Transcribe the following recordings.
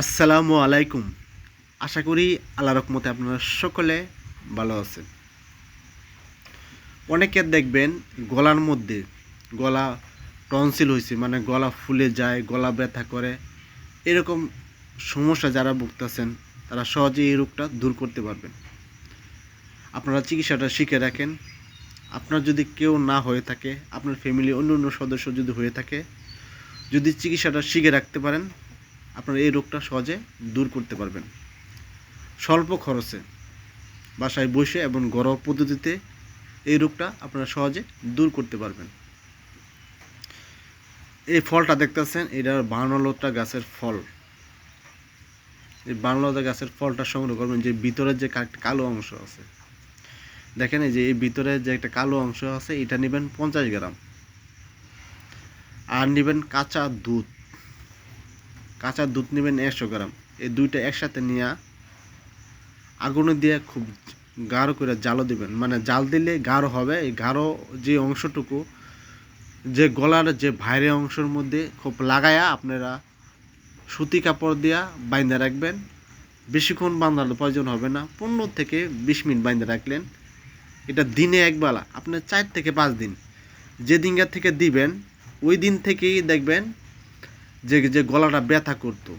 আসসালামু আলাইকুম। আশা করি আল্লাহ রকমতে আপনারা সকলে ভালো আছেন। অনেকে দেখবেন গলার মধ্যে গলা টনসিল হয়েছে মানে গলা ফুলে যায়, গলা ব্যথা করে। এরকম সমস্যা যারা ভুগতেছেন, তারা সহজে এই রোগটা দূর করতে পারবেন। আপনারা চিকিৎসাটা শিখে রাখেন। আপনার যদি কেউ না হয়ে থাকে, আপনার ফ্যামিলি অন্য অন্য সদস্য যদি হয়ে থাকে, যদি চিকিৎসাটা শিখে রাখতে পারেন আপনারা এই রোগটা সহজে দূর করতে পারবেন। স্বল্প খরচে বাসায় বসে এবং ঘরোয়া পদ্ধতিতে এই রোগটা আপনারা সহজে দূর করতে পারবেন। এই ফলটা দেখতেছেন, এটা বানলতা গাছের ফল। এই বানলতা গাছের ফলটা সংগ্রহ করবেন, যে ভিতরের যে কালো অংশ আছে। দেখেন এই যে, এই ভিতরে যে একটা কালো অংশ আছে, এটা নেবেন পঞ্চাশ গ্রাম। আর নেবেন কাঁচা দুধ। কাঁচা দুধ নেবেন একশো গ্রাম। এই দুইটা একসাথে নিয়ে আগুনে দিয়ে খুব গাঢ় করে জালও দিবেন। মানে জাল দিলে গাঢ় হবে। এই গাঢ় যে অংশটুকু, যে গলার যে বাইরে অংশের মধ্যে খুব লাগায়া আপনারা সুতি কাপড় দিয়া বাইন্দা রাখবেন। বেশিক্ষণ বাঁধার প্রয়োজন হবে না। পনেরো থেকে বিশ মিনিট বাইন্দা রাখলেন। এটা দিনে একবেলা আপনার চার থেকে পাঁচ দিন। যে দিনকার থেকে দিবেন, ওই দিন থেকেই দেখবেন যে যে গলাটা ব্যথা করতো,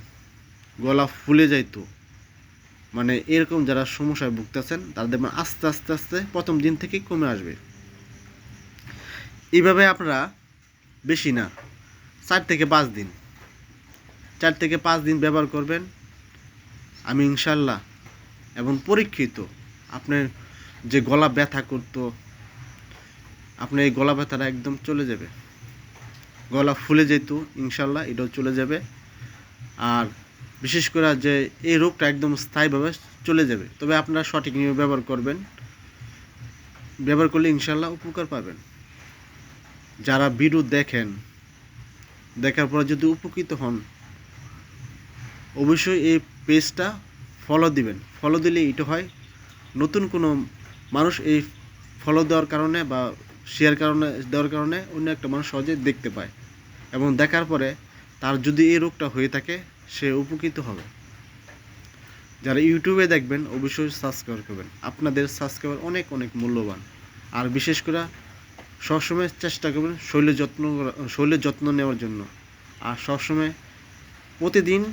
গলা ফুলে যাইতো মানে এরকম যারা সমস্যায় ভুগতেছেন তারা দেখবেন আস্তে আস্তে আস্তে প্রথম দিন থেকেই কমে আসবে। এইভাবে আপনারা বেশি না, চার থেকে পাঁচ দিন, চার থেকে পাঁচ দিন ব্যবহার করবেন। আমি ইনশাল্লাহ এবং পরীক্ষিত আপনার যে গলা ব্যথা করতো, আপনার এই গলা ব্যথাটা একদম চলে যাবে। গলা ফুলে যেত, ইনশাল্লাহ এটাও চলে যাবে। আর বিশেষ করে যে এই রোগটা একদম স্থায়ীভাবে চলে যাবে। তবে আপনারা সঠিক নিয়মে ব্যবহার করবেন। ব্যবহার করলে ইনশাল্লাহ উপকার পাবেন। যারা ভিডিও দেখেন, দেখার পর যদি উপকৃত হন, অবশ্যই এই পেজটা ফলো দিবেন। ফলো দিলে এটা হয়, নতুন কোনো মানুষ এই ফলো দেওয়ার কারণে বা শেয়ার কারণে, দেওয়ার কারণে অন্য একটা মানুষ সহজে দেখতে পায় এবং দেখার পরে তার যদি এই রোগটা হয়ে থাকে, সে উপকৃত হবে। যারা ইউটিউবে দেখবেন, অবশ্যই সাবস্ক্রাইব করবেন। আপনাদের সাবস্ক্রাইবার অনেক অনেক মূল্যবান। আর বিশেষ করে সবসময় চেষ্টা করবেন শরীরের যত্ন শরীরের যত্ন নেওয়ার জন্য। আর সবসময় প্রতিদিন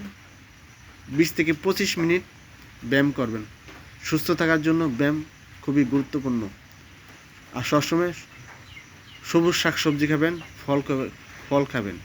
বিশ থেকে পঁচিশ মিনিট ব্যায়াম করবেন। সুস্থ থাকার জন্য ব্যায়াম খুবই গুরুত্বপূর্ণ। আর সবসময় সবুজ শাকসবজি খাবেন ফল ফল খাবেন।